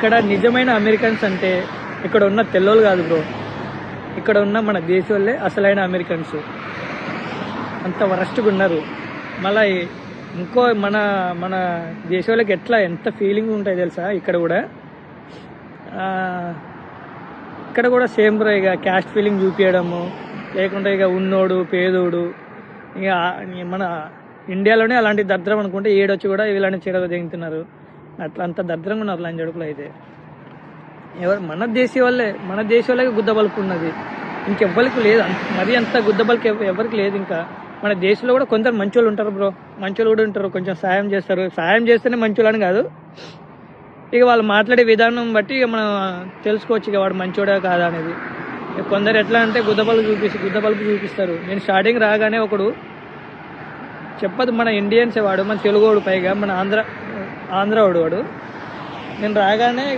ఇక్కడ నిజమైన అమెరికన్స్ అంటే ఇక్కడ ఉన్న తెల్లోళ్ళు కాదు బ్రో. ఇక్కడ ఉన్న మన దేశంలో అసలైన అమెరికన్స్. అంత వరస్ట్గా ఉన్నారు. మళ్ళీ ఇంకో మన మన దేశంలోకి ఎట్లా ఎంత ఫీలింగ్ ఉంటాయి తెలుసా? ఇక్కడ కూడా. ఇక్కడ కూడా సేమ్ బ్రో ఇక క్యాస్ట్ ఫీలింగ్ చూపించడము లేకుంటే ఇక ఉన్నోడు పేదోడు ఇక మన ఇండియాలోనే అలాంటి దరిద్రం అనుకుంటే ఏడొచ్చి కూడా ఇలాంటి చీడ దిగుతున్నారు అట్లా అంత దరిద్రంగా ఉన్నారు లంచ్ అడుగులు అయితే. ఎవరు మన దేశీ వాళ్ళే మన దేశ వాళ్ళకి గుద్ద బలుపు ఉన్నది. ఇంకెవ్వరికి లేదు మరీ అంత గుద్ద బలుపు ఎవరికి లేదు ఇంకా. మన దేశంలో కూడా కొందరు మంచోళ్ళు ఉంటారు బ్రో. మంచోళ్ళు కూడా ఉంటారు కొంచెం సాయం చేస్తారు. సాయం చేస్తేనే మంచోళ్ళు అని కాదు. ఇక వాళ్ళు మాట్లాడే విధానం బట్టి ఇక మనం తెలుసుకోవచ్చు ఇక వాడు మంచోడా కాదా అనేది. కొందరు ఎట్లా అంటే గుద్దబల్పు చూపిస్తే గుద్దబలుపు చూపిస్తారు. నేను స్టార్టింగ్ రాగానే ఒకడు చెప్పదు మన ఇండియన్సే వాడు మన తెలుగు వాడు పైగా మన ఆంధ్ర ఆంధ్ర వాడు వాడు. నేను రాగానే